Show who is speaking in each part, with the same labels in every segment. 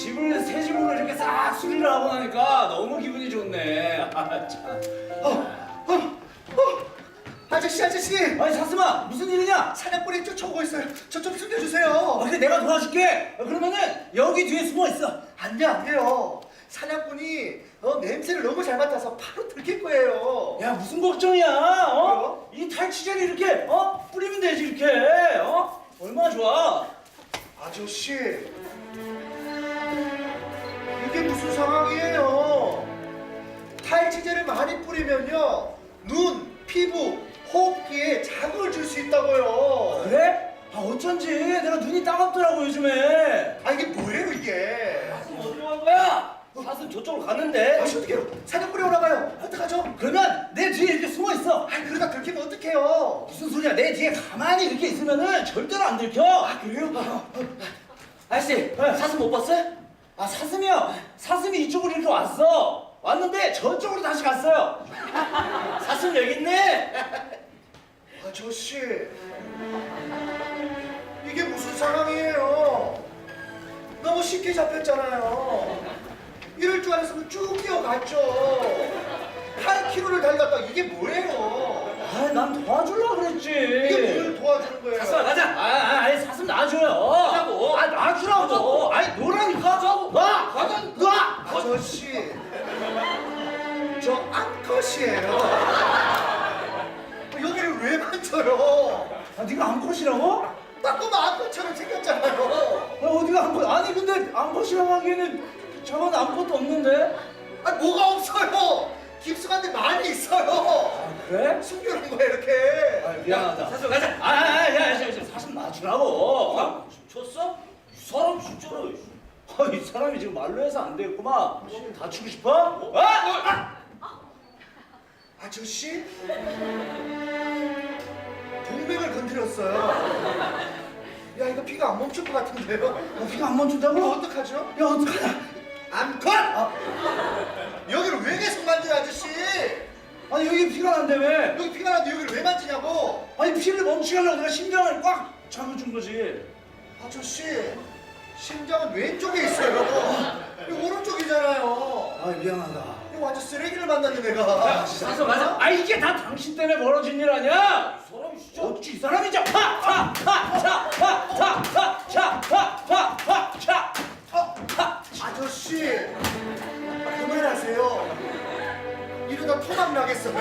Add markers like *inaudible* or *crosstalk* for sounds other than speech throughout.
Speaker 1: 집을 새 집으로 이렇게 싹 수리를 하고 나니까 너무 기분이 좋네. 아, 참.
Speaker 2: 아저씨 아저씨
Speaker 1: 아니 사슴아 무슨 일이냐?
Speaker 2: 사냥꾼이 쫓아오고 있어요 저좀
Speaker 1: 어,
Speaker 2: 숨겨주세요
Speaker 1: 근데 내가 도와줄게. 어, 그러면은 여기 뒤에 숨어 있어.
Speaker 2: 안돼 안돼요 사냥꾼이 어, 냄새를 너무 잘 맡아서 바로 들킬 거예요
Speaker 1: 야 무슨 걱정이야? 어? 이 탈취제를 이렇게 어 뿌리면 되지 이렇게. 어? 얼마나 좋아.
Speaker 2: 아저씨 무슨 상황이에요 탈취제를 많이 뿌리면요 눈, 피부, 호흡기에 자극을 줄 수 있다고요
Speaker 1: 그래? 아 어쩐지 내가 눈이 따갑더라고 요즘에.
Speaker 2: 아 이게 뭐예요 이게
Speaker 1: 어디로 간 거야? 사슴 저쪽으로 갔는데.
Speaker 2: 아저씨 어떡해요 사냥꾼이 올라가요 어떡하죠?
Speaker 1: 그러면 내 뒤에 이렇게 숨어 있어.
Speaker 2: 아 그러다 들키면 어떡해요
Speaker 1: 무슨 소리야? 내 뒤에 가만히 이렇게 있으면은 절대로 안 들켜. 아 그래요? 아저씨 사슴 못 봤어요? 아 사슴이요? 사슴이 이쪽으로 이렇게 왔어. 왔는데 저쪽으로 다시 갔어요. *laughs* 사슴 여기 있네. *laughs*
Speaker 2: 아저씨 이게 무슨 상황이에요? 너무 쉽게 잡혔잖아요. 이럴 줄 알았으면 쭉 뛰어갔죠. 8km를 달렸다 이게 뭐예요?
Speaker 1: 아 난 도와주려고 그랬지.
Speaker 2: 이게 뭘 도와주는 거예요?
Speaker 1: 사슴아 가자. 아, 아, 아니 사슴 놔줘요.
Speaker 3: 가자고.
Speaker 1: 아 놔주라고. 아니 노라니까.
Speaker 3: 가자고.
Speaker 1: 놔.
Speaker 3: 가자고.
Speaker 1: 놔.
Speaker 2: 아저씨 저 암컷이에요. 여기를 왜 만져요?
Speaker 1: 아 네가 암컷이라고?
Speaker 2: 딱 보면 암컷처럼 생겼잖아요.
Speaker 1: 아, 어디가 암컷? 아니 근데 암컷이라고 하기에는 저건 아무것도 없는데.
Speaker 2: 아 뭐가 없어요? 깊숙한 데 많이 있어요.
Speaker 1: 그래?
Speaker 2: 숨겨놓은 거야 이렇게.
Speaker 1: 아 미안하다.
Speaker 3: 사슴 가자.
Speaker 1: 아, 아, 아, 야, 야, 야, 사슴.
Speaker 3: 아, 쳤어? 이 사람 진짜로.
Speaker 1: 아, 이 사람이 지금 말로 해서 안 되겠구만. 다치고 싶어? 아!
Speaker 2: 아저씨 동맥을 건드렸어요. 야 이거 피가 안 멈출 것 같은데요?
Speaker 1: 어, 피가 안 멈춘다고?
Speaker 2: 어떡하죠?
Speaker 1: 야, 어떡하냐?
Speaker 2: 암컷! 여기를 왜 계속 만져요 아저씨?
Speaker 1: 아니, 여기 피가 난대 왜?
Speaker 2: 여기 피가 나는데 여기를 왜 만지냐고?
Speaker 1: 아니, 피를 멈추게 하려고 내가 심장을 꽉 잡아준 거지.
Speaker 2: 아저씨 심장은 왼쪽에 있어요. 이거 오른쪽이잖아요.
Speaker 1: 아, 미안하다.
Speaker 2: 이거 완전 쓰레기를 만났네 내가.
Speaker 3: 사슴 가자.
Speaker 1: 아, 이게 다 당신 때문에 벌어진 일 아니야?
Speaker 3: 이 사람 진짜.
Speaker 1: 어찌 이 사람이죠? 파! 파! 파! 차! 파! 파! 파! 차! 파! 파! 파! 차!
Speaker 2: 어,
Speaker 1: 파!
Speaker 2: 아저씨 그만하세요. 이러다 토막 나겠어요.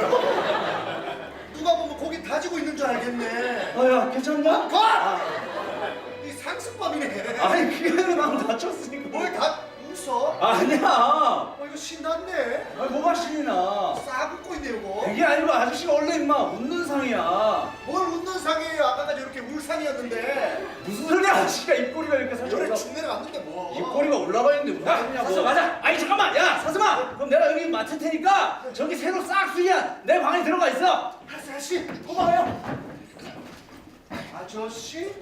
Speaker 2: 누가 보면 고기 다지고 있는 줄 알겠네.
Speaker 1: 아, 야, 괜찮냐?
Speaker 2: 컷! 이 상습범이네.
Speaker 1: 아니, 그게 막 다쳤으니까.
Speaker 2: 뭘 다 웃어?
Speaker 1: 아니야.
Speaker 2: 어 이거 신났네.
Speaker 1: 아니, 뭐가 신이 나?
Speaker 2: 싹 웃고 있네 이거.
Speaker 1: 그게 아니고 아저씨가 원래 임마 웃는 상이야.
Speaker 2: 뭘 웃는 상이에요? 아까까지 이렇게 울상이었는데.
Speaker 1: 무슨 소리야? 아저씨가 입꼬리가 이렇게 살짝 올라.
Speaker 2: 중내려 갔는데 뭐.
Speaker 1: 입꼬리가 올라가 있는데 뭐
Speaker 3: 야,
Speaker 1: 하냐고.
Speaker 3: 사슴 가자.
Speaker 1: 아니 잠깐만, 야 사슴아. 그럼 내가 여기 맡을 테니까 저기 새로 싹 수리한 내 방에 들어가 있어.
Speaker 2: 알았어 아저씨 고마워요. 아저씨 새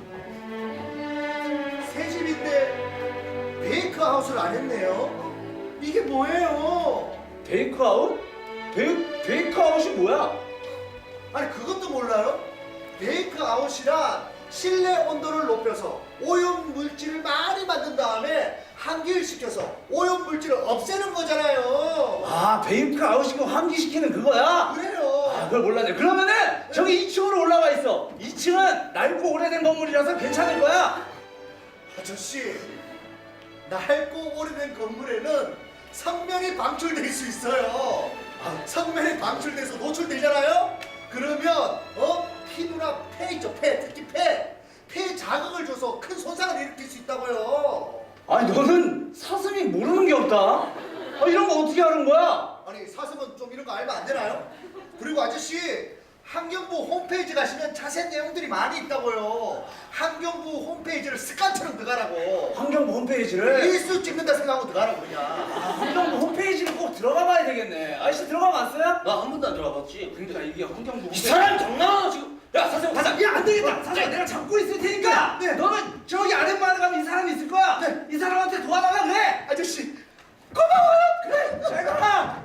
Speaker 2: 집인데 베이크아웃을 안 했네요. 이게 뭐예요?
Speaker 1: 베이크아웃? 베이 베이크아웃이 뭐야?
Speaker 2: 아니 그것도 몰라요? 베이크아웃이란 실내 온도를 높여서 오염 물질을 많이 만든 다음에 환기시켜서 오염 물질을 없애는 거잖아요.
Speaker 1: 아 베이크 아웃이고 환기시키는 그거야?
Speaker 2: 그래요.
Speaker 1: 아 그걸 몰랐네. 그러면은 저기 2층으로 올라가 있어. 2층은 낡고 오래된 건물이라서 괜찮을 거야.
Speaker 2: 아저씨 낡고 오래된 건물에는 성면이 방출될 수 있어요. 아, 성면이 방출돼서 노출되잖아요. 그러면 어 피부나 폐 있죠 폐 특히 폐. 폐에 자극을 줘서 큰 손상을 일으킬 수 있다고요.
Speaker 1: 아니 너는 사슴이 모르는 게 없다. 아, 이런 거 어떻게 하는 거야?
Speaker 2: 아니 사슴은 좀 이런 거 알면 안 되나요? 그리고 아저씨 환경부 홈페이지 가시면 자세한 내용들이 많이 있다고요. 환경부 홈페이지를 습관처럼 들어가라고.
Speaker 1: 환경부 홈페이지를
Speaker 2: 일수 찍는다 생각하고 들어가라고 그냥.
Speaker 1: 아, 환경부 홈페이지를 꼭 들어가 봐야 되겠네. 아저씨 들어가 봤어요?
Speaker 3: 나 한 번도 안 들어봤지.
Speaker 1: 그러니까 이게 환경부
Speaker 3: 이
Speaker 1: 홈페이지.
Speaker 3: 사람 장난하나 지금? 야 사슴 가자.
Speaker 1: 야, 안 되겠다. 사장 내가 잡고 있을 테니까.
Speaker 2: 네.
Speaker 1: 너는 저기 아랫마을 가면 이 사람이 있을 거야.
Speaker 2: 네.
Speaker 1: 이 사람한테 도와달라 그래.
Speaker 2: 아저씨
Speaker 1: 고마워요. 그래. 잘 가.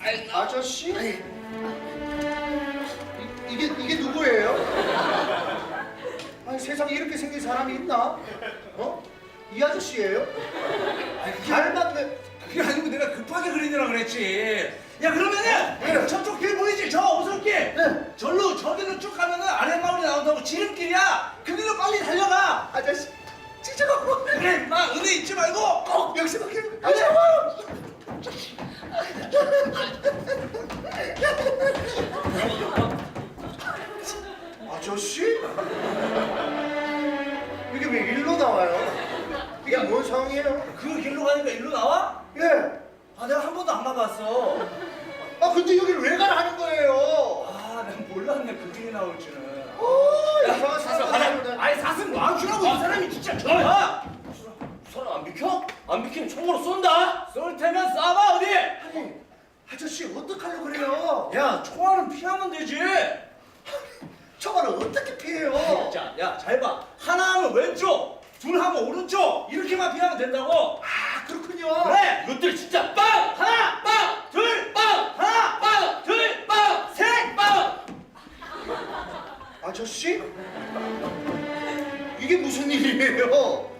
Speaker 3: 아이 나.
Speaker 2: 아저씨? 이, 이게 이게 누구예요? 아니 세상에 이렇게 생긴 사람이 있나? 어? 이 아저씨예요? 닮았네.
Speaker 1: 그게 아니고 내가 급하게 그리느라 그랬지. 야 그러면은
Speaker 2: 네.
Speaker 1: 저쪽 길 보이지? 저 오솔길.
Speaker 2: 네.
Speaker 1: 절로 저기로 쭉 가면은 아랫마을이 나온다고 지름길이야. 그 길로 빨리 달려가.
Speaker 2: 아저씨 진짜 고마워.
Speaker 1: 그래, 마 은혜 잊지 말고 꼭.
Speaker 2: 여기서 막 해. 아저씨? *laughs* 이게 왜 일로 나와요? 이게 뭔 상황이에요?
Speaker 1: 그 길로 가니까 일로 나와?
Speaker 2: 예.
Speaker 1: 아 내가 한 번도 안 가봤어.
Speaker 2: 아 근데 여기를 왜 가라는 거예요?
Speaker 1: 아, 난 몰랐네 그 길이 나올 줄은.
Speaker 2: 어,
Speaker 1: 야,
Speaker 2: 이상한
Speaker 1: 사슴
Speaker 2: 사람
Speaker 1: 가자. 아니 사슴 놔주라고 이 사람이 진짜 저야.
Speaker 3: 사람 안 비켜? 안 비키면 총으로 쏜다.
Speaker 1: 쏠 테면 쏴봐 어디.
Speaker 2: 아니, 아저씨 어떡하려고 그래요?
Speaker 1: 야 총알은 피하면 되지.
Speaker 2: 저거를 어떻게 피해요?
Speaker 1: 자, 야, 잘 봐. 하나 하면 왼쪽, 둘 하면 오른쪽. 이렇게만 피하면 된다고.
Speaker 2: 아 그렇군요.
Speaker 1: 그래.
Speaker 3: 이것들 진짜 빵!
Speaker 1: 하나,
Speaker 3: 빵!
Speaker 1: 둘,
Speaker 3: 빵!
Speaker 1: 하나,
Speaker 3: 빵!
Speaker 1: 둘,
Speaker 3: 빵!
Speaker 1: 셋.
Speaker 3: 빵!
Speaker 2: 아저씨? 이게 무슨 일이에요?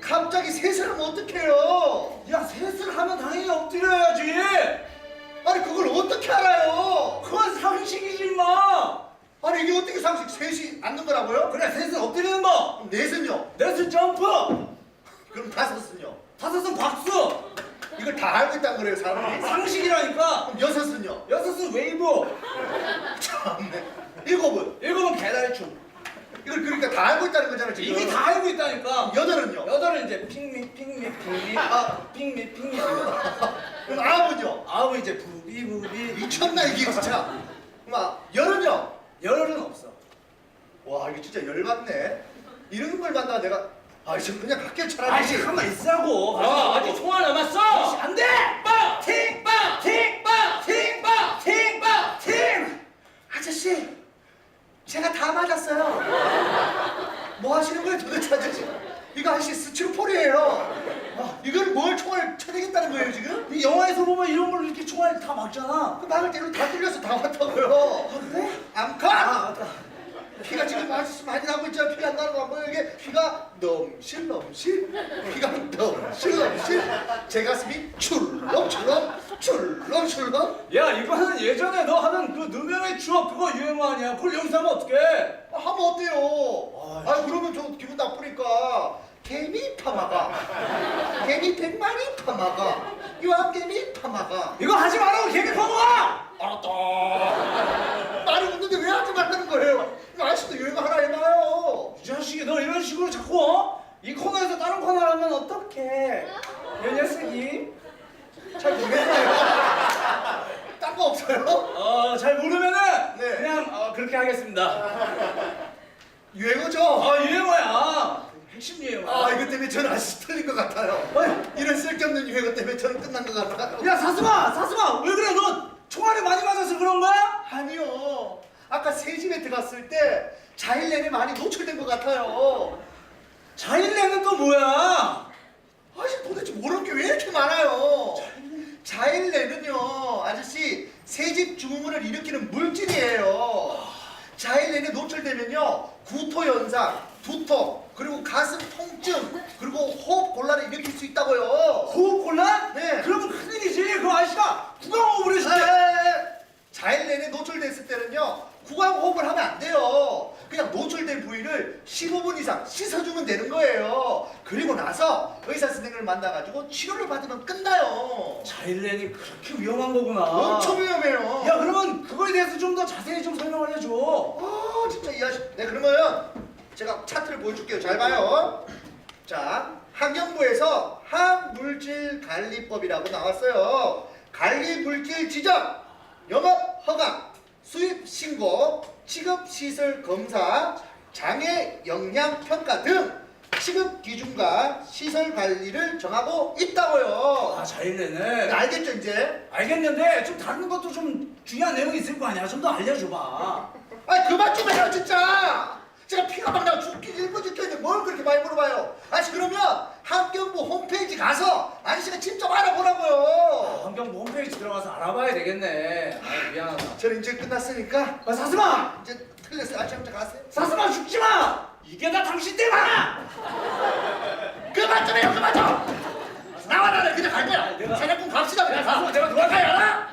Speaker 2: 갑자기 셋을 하면 어떡해요?
Speaker 1: 야, 셋을 하면 당연히 엎드려야지.
Speaker 2: 아니 그걸 어떻게 알아요?
Speaker 1: 그건 상식이지 마.
Speaker 2: 아니 이게 어떻게 상식 셋이 앉는 거라고요?
Speaker 1: 그래, 셋은 엎드리는 거.
Speaker 2: 그럼 넷은요?
Speaker 1: 넷은 점프.
Speaker 2: 그럼 다섯은요?
Speaker 1: 다섯은 박수.
Speaker 2: 이걸 다 알고 있다는 거예요 사람이?
Speaker 1: 상식이라니까.
Speaker 2: 그럼 여섯은요?
Speaker 1: 여섯은 웨이브.
Speaker 2: 참네 일곱은?
Speaker 1: 일곱은 계단춤.
Speaker 2: 이걸 그러니까 다 알고 있다는 거잖아요 지금
Speaker 1: 이미 다 알고 있다니까.
Speaker 2: 여덟은요?
Speaker 1: 여덟은 이제 핑미, 핑미, 핑미. 아, 핑미, 핑미.
Speaker 2: 그럼 아홉은요?
Speaker 1: 아홉은 이제 부비, 부비.
Speaker 2: 미쳤나 이게 진짜 막 열은요?
Speaker 1: 열은 없어.
Speaker 2: 와 이거 진짜 열받네 이런 걸 만나 내가 아 지금 그냥 갈게요 차라리
Speaker 1: 아이, 잠깐만 있으라고.
Speaker 3: 아, 아직 총알 남았어!
Speaker 1: 안 돼!
Speaker 3: 빵!
Speaker 1: 팅!
Speaker 3: 빵!
Speaker 1: 팅!
Speaker 3: 빵!
Speaker 1: 팅!
Speaker 3: 빵!
Speaker 1: 팅!
Speaker 3: 빵!
Speaker 1: 팅!
Speaker 2: 아저씨 제가 다 맞았어요 뭐 하시는 거예요 도대체 아저씨 이거 아저씨 스티로폴이에요 아, 이걸 뭘 총알 쳐내겠다는 거예요 지금?
Speaker 1: 이 영화에서 보면 이런 걸로 이렇게 총알 다 막잖아.
Speaker 2: 그 막을 때로 다 뚫려서 다 왔다고요
Speaker 1: 아, 그래?
Speaker 2: 암컷!
Speaker 1: 아, 맞다.
Speaker 2: 피가 지금 아저씨 많이 나고 있잖아 피가 안 보여 이게 피가 넘실 넘실 피가 넘실 넘실 제 가슴이 출렁출렁 출렁출렁
Speaker 1: 야, 이거는 예전에 너 하던 그 누명의 추억 그거 유행어 아니야? 그걸 여기서 하면 어떡해?
Speaker 2: 아, 하면 어때요? 아 그러면 저 기분 나쁘니까 개미 파마가 개미 백 마리 파마가 유황개미 파마가
Speaker 1: 이거 하지 말라고 개미 퍼먹어!
Speaker 2: 알았다 말이 없는데 왜 하지 말라는 거예요? 이거 아저씨도 유행어 하나 해봐요
Speaker 1: 이 자식이 너 이런 식으로 자꾸 어? 이 코너에서 다른 코너를 하면 어떡해? 이 녀석이?
Speaker 2: 잘 모르겠네요 *laughs* 딴 거 없어요?
Speaker 1: 어, 잘 모르면은
Speaker 2: 네.
Speaker 1: 그냥 어, 그렇게 하겠습니다. *laughs*
Speaker 2: 유행어죠?
Speaker 1: 아, 유행어야. 핵심 유행어.
Speaker 2: 아 이거 때문에 저는 아저씨 틀린 것 같아요
Speaker 1: 어이.
Speaker 2: 이런 쓸데없는 유행어 때문에 저는 끝난 것 같아요
Speaker 1: 야, 사슴아, 사슴아, 왜 그래? 너 총알이 많이 맞아서 그런 거야?
Speaker 2: 아니요 아까 새 집에 들어갔을 때 자일렌에 많이 노출된 것 같아요
Speaker 1: 자일레는 또 뭐야?
Speaker 2: 아저씨 도대체 모르는 게 왜 이렇게 많아요? 자일레는요 아저씨 새집 증후군을 일으키는 물질이에요 자일렌에 노출되면요 구토 현상, 두통, 그리고 가슴 통증, 그리고 호흡 곤란을 일으킬 수 있다고요
Speaker 1: 호흡 곤란?
Speaker 2: 네.
Speaker 1: 그러면 큰일이지. 그 아저씨가 구강호흡을 해서.
Speaker 2: 에, 자일렌에 노출됐을 때는요 구강호흡을 하면 안 돼요 그냥 노출된 부위를 15분 이상 씻어주면 되는 거예요 그리고 나서 의사 선생님을 만나가지고 치료를 받으면 끝나요.
Speaker 1: 자일렌이 그렇게 위험한 거구나.
Speaker 2: 엄청 위험해요.
Speaker 1: 야, 그러면 그거에 대해서 좀 더 자세히 좀 설명을 해줘.
Speaker 2: 아 진짜 이 아저씨. 네 그러면 제가 차트를 보여줄게요. 잘 봐요. 자 환경부에서 항물질 관리법이라고 나왔어요. 관리 물질 지정 영업 허가 수입 신고 취급 시설 검사 장애 영양 평가 등 취급 기준과 시설 관리를 정하고 있다고요
Speaker 1: 아, 자일렌은.
Speaker 2: 알겠죠 이제
Speaker 1: 알겠는데 좀 다른 것도 좀 중요한 내용이 있을 거 아니야. 좀 더 알려줘봐.
Speaker 2: 아 그만 좀 해요 진짜 제가 피가 막 나고 죽기 일부 지켰는데 뭘 그렇게 많이 물어봐요 아씨 그러면 환경부 홈페이지 가서 아저씨가 직접 알아보라고요
Speaker 1: 환경부 홈페이지 들어가서 알아봐야 되겠네. 아, 미안하다.
Speaker 2: 저는 이제 끝났으니까
Speaker 1: 아, 사슴아!
Speaker 2: 이제 틀렸어요 아저씨 혼자 가세요
Speaker 1: 사슴아 죽지 마! 이게 다 당신 때문이야!
Speaker 2: 그 그만 좀 해요 그만 좀 나와 나는 그냥 갈 거야
Speaker 1: 내가-
Speaker 2: 사냥꾼 갑시다 그냥 가
Speaker 1: 내가 도와줘야 하나?